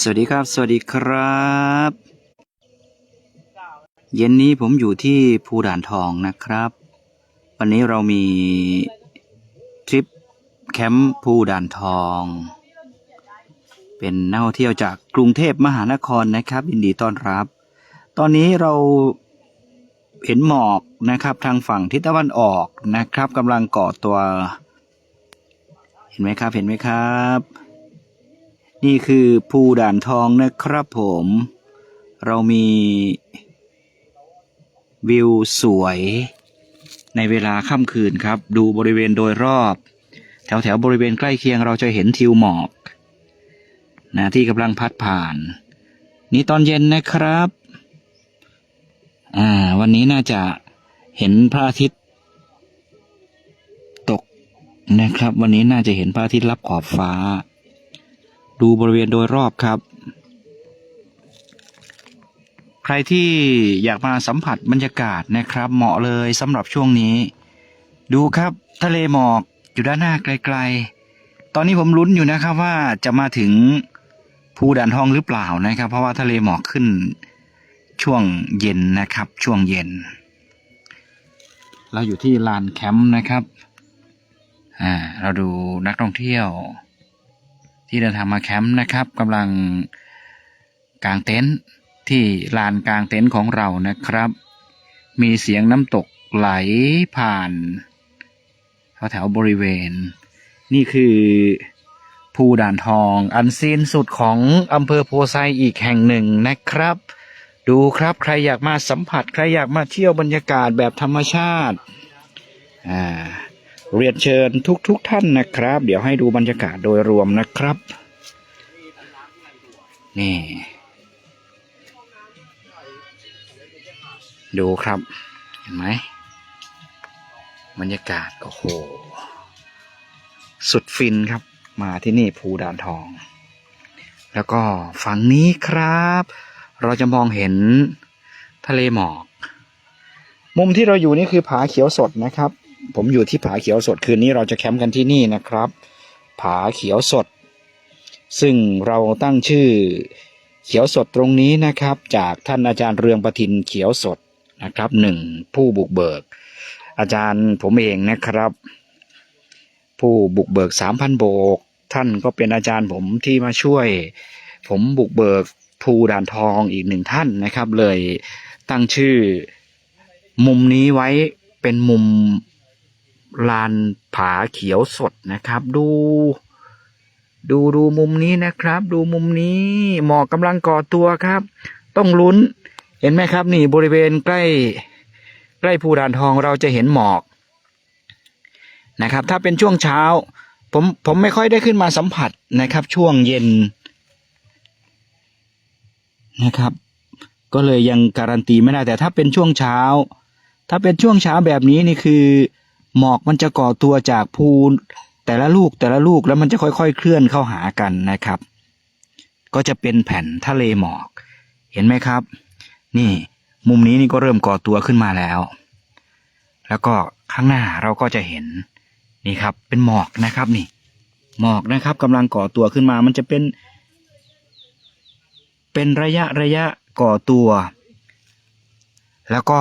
สวัสดีครับ สวัสดีครับ เย็นนี้ผมอยู่ที่ภูด่านทองนะครับ วันนี้เรามีทริปแคมป์ภูด่านทอง เป็นนักท่องเที่ยวจากกรุงเทพมหานครนะครับยินดีต้อนรับ ตอนนี้เราเห็นหมอกนะครับทางฝั่งทิศตะวันออกนะครับกำลังก่อตัว เห็นไหมครับเห็นไหมครับ นี่คือภูด่านทองนะครับผม เรามีวิวสวยในเวลาค่ำคืนครับ ดูบริเวณโดยรอบ แถวแถวบริเวณใกล้เคียงเราจะเห็นทิวหมอกนะที่กำลังพัดผ่าน นี่ตอนเย็นนะครับอ่าวันนี้น่าจะเห็นพระอาทิตย์ ตกนะครับ วันนี้น่าจะเห็นพระอาทิตย์รับขอบฟ้า ดูบริเวณโดยรอบครับ ใครที่อยากมาสัมผัสบรรยากาศนะครับ เหมาะเลยสำหรับช่วงนี้ ดูครับทะเลหมอกอยู่ด้านหน้าไกล ๆ ตอนนี้ผมลุ้นอยู่นะครับว่าจะมาถึงภูด่านทองหรือเปล่านะครับ เพราะว่าทะเลหมอกขึ้นช่วงเย็นนะครับ ช่วงเย็น เราอยู่ที่ลานแคมป์นะครับ อ่า เราดูนักท่องเที่ยว ที่เดินทางมาแคมป์นะครับกำลังกางเต็นท์ที่ลานกางเต็นท์ของเรานะครับ มีเสียงน้ำตกไหลผ่านแถวบริเวณ นี่คือภูด่านทองอันซีนสุดของอำเภอโพไซอีกแห่งหนึ่งนะครับ ดูครับใครอยากมาสัมผัส ใครอยากมาเที่ยวบรรยากาศแบบธรรมชาติอ่า เรียนเชิญทุกๆทท่านนะครับ เดี๋ยวให้ดูบรรยากาศโดยรวมนะครับ นี่ ดูครับ เห็นไหมบรรยากาศโอ้โห สุดฟินครับ มาที่นี่ภูดานทอง แล้วก็ฝั่งนี้ครับ เราจะมองเห็นทะเลหมอก มุมที่เราอยู่นี่คือผาเขียวสดนะครับ ผมอยู่ที่ผาเขียวสดคืนนี้เราจะแคมป์กันที่นี่นะครับ ผาเขียวสด ซึ่งเราตั้งชื่อเขียวสดตรงนี้นะครับ จากท่านอาจารย์เรืองประทินเขียวสดนะครับหนึ่งผู้บุกเบิก อาจารย์ผมเองนะครับ ผู้บุกเบิกสามพันโบก ท่านก็เป็นอาจารย์ผมที่มาช่วย ผมบุกเบิกภูด่านทองอีกหนึ่งท่านนะครับ เลยตั้งชื่อมุมนี้ไว้เป็นมุม ลานผาเขียวสดนะครับ ดู ดูดูมุมนี้นะครับ ดูมุมนี้หมอกกำลังก่อตัวครับ ต้องลุ้น เห็นไหมครับ นี่บริเวณใกล้ ใกล้ภูด่านทองเราจะเห็นหมอกนะครับ ถ้าเป็นช่วงเช้า ผมผมไม่ค่อยได้ขึ้นมาสัมผัสนะครับ ช่วงเย็นนะครับ ก็เลยยังการันตีไม่ได้แต่ถ้าเป็นช่วงเช้า ถ้าเป็นช่วงเช้าแบบนี้นี่คือ หมอกมันจะก่อตัวจากภูแต่ละลูกแต่ละลูกแล้วมันจะค่อยๆ เคลื่อนเข้าหากันนะครับ ก็จะเป็นแผ่นทะเลหมอก เห็นไหมครับ นี่ มุมนี้นี่ก็เริ่มก่อตัวขึ้นมาแล้ว แล้วก็ข้างหน้าเราก็จะเห็นนี่ครับ เป็นหมอกนะครับนี่ หมอกนะครับกำลังก่อตัวขึ้นมา มันจะเป็น เป็นระยะระยะก่อตัว แล้วก็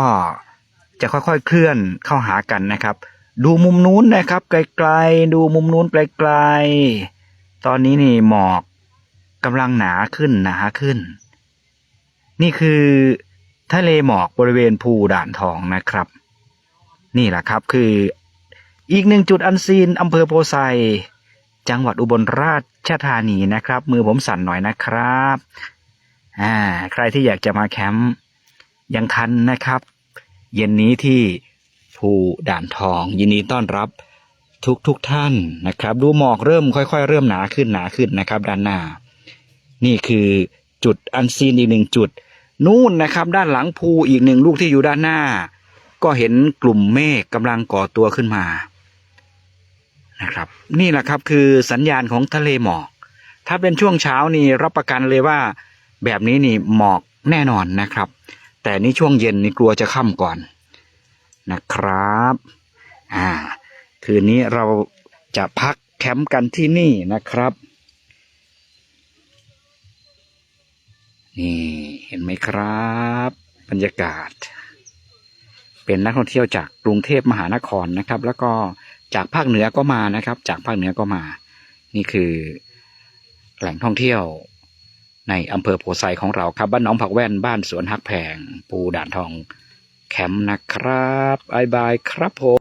จะค่อยๆเคลื่อนเข้าหากันนะครับ ดูมุมนู้นนะครับ ไกลๆ ดูมุมนู้นไกลๆ ตอนนี้นี่หมอกกำลังหนาขึ้นหนาขึ้น นี่คือทะเลหมอกบริเวณภูด่านทองนะครับ นี่แหละครับคืออีกหนึ่งจุดอันซีนอำเภอโพไซจังหวัดอุบลราชธานีนะครับ มือผมสั่นหน่อยนะครับอ่าใครที่อยากจะมาแคมป์ยังทันนะครับ เย็นนี้ที่ ภูด่านทอง ยินดีต้อนรับทุกทุกท่านนะครับ ดูหมอกเริ่มค่อย ๆ เริ่มหนาขึ้นหนาขึ้นนะครับ ด้านหน้า นี่คือจุดอันซีนอีกหนึ่งจุด นู่นนะครับ ด้านหลังภูอีกหนึ่งลูกที่อยู่ด้านหน้า ก็เห็นกลุ่มเมฆกำลังก่อตัวขึ้นมานะครับ นี่แหละครับคือสัญญาณของทะเลหมอก ถ้าเป็นช่วงเช้านี่รับประกันเลยว่า แบบนี้นี่หมอกแน่นอนนะครับ แต่นี่ช่วงเย็นนี่กลัวจะค่ำก่อน นะครับอ่าคืนนี้เราจะพักแคมป์กันที่นี่นะครับ นี่เห็นไหมครับ บรรยากาศ เป็นนักท่องเที่ยวจากกรุงเทพมหานครนะครับ แล้วก็จากภาคเหนือก็มานะครับ จากภาคเหนือก็มา นี่คือแหล่งท่องเที่ยวในอำเภอโพไซของเราครับบ้านหน้องผักแว่นบ้านสวนฮักแพง ปูด่านทอง แคมป์นะครับบายบายครับผม